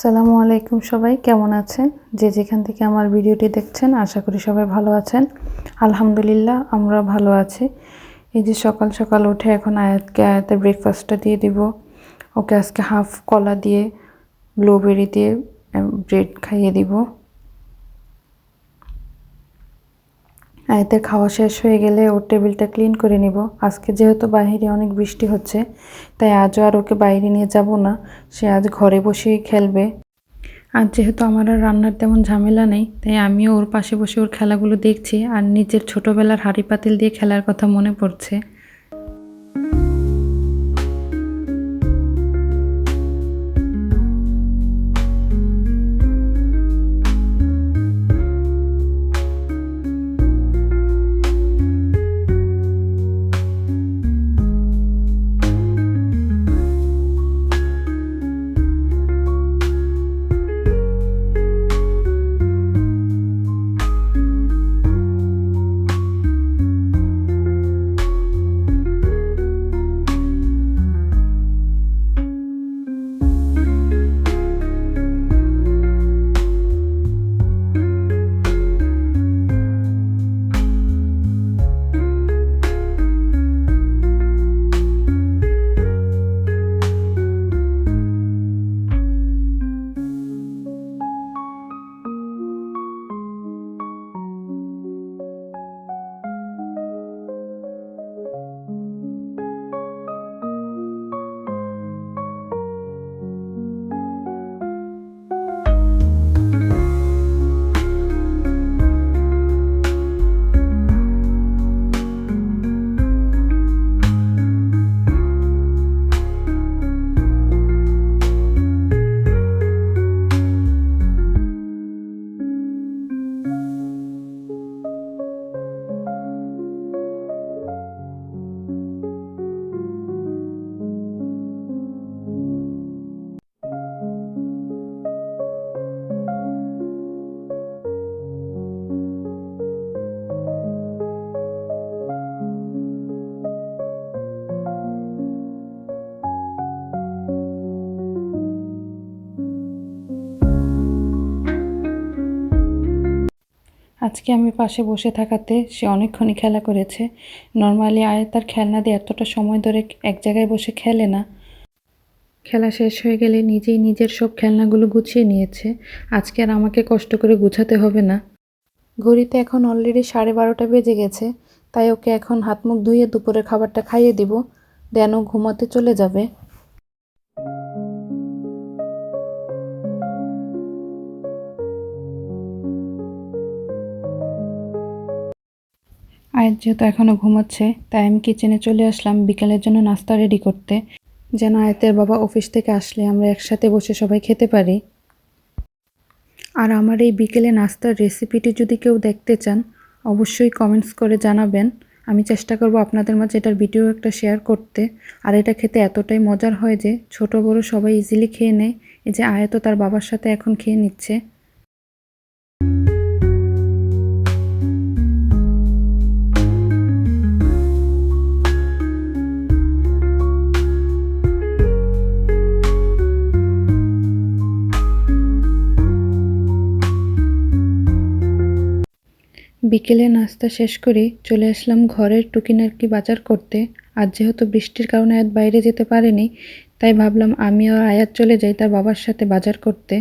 আসসালামু আলাইকুম সবাই, কেমন আছেন? যে যেখান থেকে আমার ভিডিওটি দেখছেন, আশা করি সবাই ভালো আছেন। আলহামদুলিল্লাহ আমরা ভালো আছি। এই যে সকাল সকাল উঠে এখন আয়াতকে আয়াতের ব্রেকফাস্টটা দিয়ে দিব। ওকে আজকে হাফ কলা দিয়ে ব্লুবেরি দিয়ে ব্রেড খাইয়ে দিব। আয়াতের খাওয়া শেষ হয়ে গেলে ওর টেবিলটা ক্লিন করে নিব। আজকে যেহেতু বাইরে অনেক বৃষ্টি হচ্ছে, তাই আজও আর ওকে বাইরে নিয়ে যাব না। সে আজ ঘরে বসেই খেলবে। আর যেহেতু আমার আর রান্নার তেমন ঝামেলা নেই, তাই আমিও ওর পাশে বসে ওর খেলাগুলো দেখছি। আর নিজের ছোটোবেলার হাঁড়ি পাতিল দিয়ে খেলার কথা মনে পড়ছে। আজকে আমি পাশে বসে থাকাতে সে অনেকক্ষণই খেলা করেছে। নর্মালি আয় তার খেলনা দিয়ে এতটা সময় ধরে এক জায়গায় বসে খেলে না। খেলা শেষ হয়ে গেলে নিজেই নিজের সব খেলনাগুলো গুছিয়ে নিয়েছে। আজকে আর আমাকে কষ্ট করে গুছাতে হবে না। ঘড়িতে এখন অলরেডি সাড়ে বারোটা বেজে গেছে। তাই ওকে এখন হাত মুখ ধুয়ে দুপুরের খাবারটা খাইয়ে দিব। দেন ও ঘুমাতে চলে যাবে। আয়াত যেহেতু এখনও ঘুমাচ্ছে, তাই আমি কিচেনে চলে আসলাম বিকেলের জন্য নাস্তা রেডি করতে। যেন আয়াতের বাবা অফিস থেকে আসলে আমরা একসাথে বসে সবাই খেতে পারি। আর আমার এই বিকেলে নাস্তার রেসিপিটি যদি কেউ দেখতে চান, অবশ্যই কমেন্টস করে জানাবেন। আমি চেষ্টা করব আপনাদের মাঝে এটার ভিডিও একটা শেয়ার করতে। আর এটা খেতে এতটাই মজার হয় যে, ছোট বড় সবাই ইজিলি খেয়ে নেয়। এই যে আয়াত তার বাবার সাথে এখন খেয়ে নিচ্ছে। বিকেলে নাস্তা শেষ করে চলে আসলাম ঘরের টুকিনারকি বাজার করতে। আর যেহেতু বৃষ্টির কারণে আয়াত বাইরে যেতে পারেনি, তাই ভাবলাম আমি আর আয়াত চলে যাই তার বাবার সাথে বাজার করতে।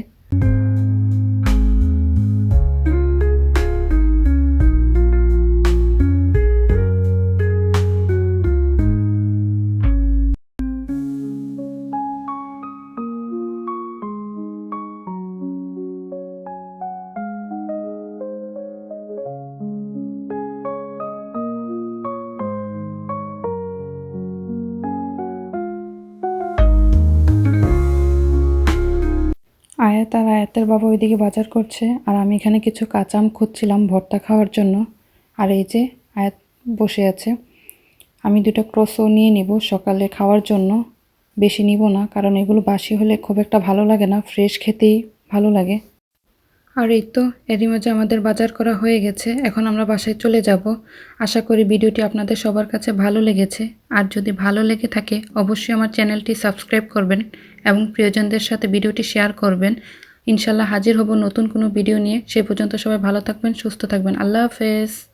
আয়াত আর আয়াতের বাবা ওইদিকে বাজার করছে, আর আমি এখানে কিছু কাঁচাম খুঁজছিলাম ভর্তা খাওয়ার জন্য। আর এই যে আয়াত বসে আছে, আমি দুটো ক্রসও নিয়ে নিব সকালে খাওয়ার জন্য। বেশি নিব না, কারণ এগুলো বাসি হলে খুব একটা ভালো লাগে না, ফ্রেশ খেতেই ভালো লাগে। আর এই তো, এরই মাঝে আমাদের বাজার করা হয়ে গেছে, এখন আমরা বাসায় চলে যাব। আশা করি ভিডিওটি আপনাদের সবার কাছে ভালো লেগেছে। আর যদি ভালো লেগে থাকে, অবশ্যই আমার চ্যানেলটি সাবস্ক্রাইব করবেন এবং প্রিয়জনদের সাথে ভিডিওটি শেয়ার করবেন। ইনশাল্লাহ হাজির হব নতুন কোনো ভিডিও নিয়ে। সে পর্যন্ত সবাই ভালো থাকবেন, সুস্থ থাকবেন। আল্লাহ হাফেজ।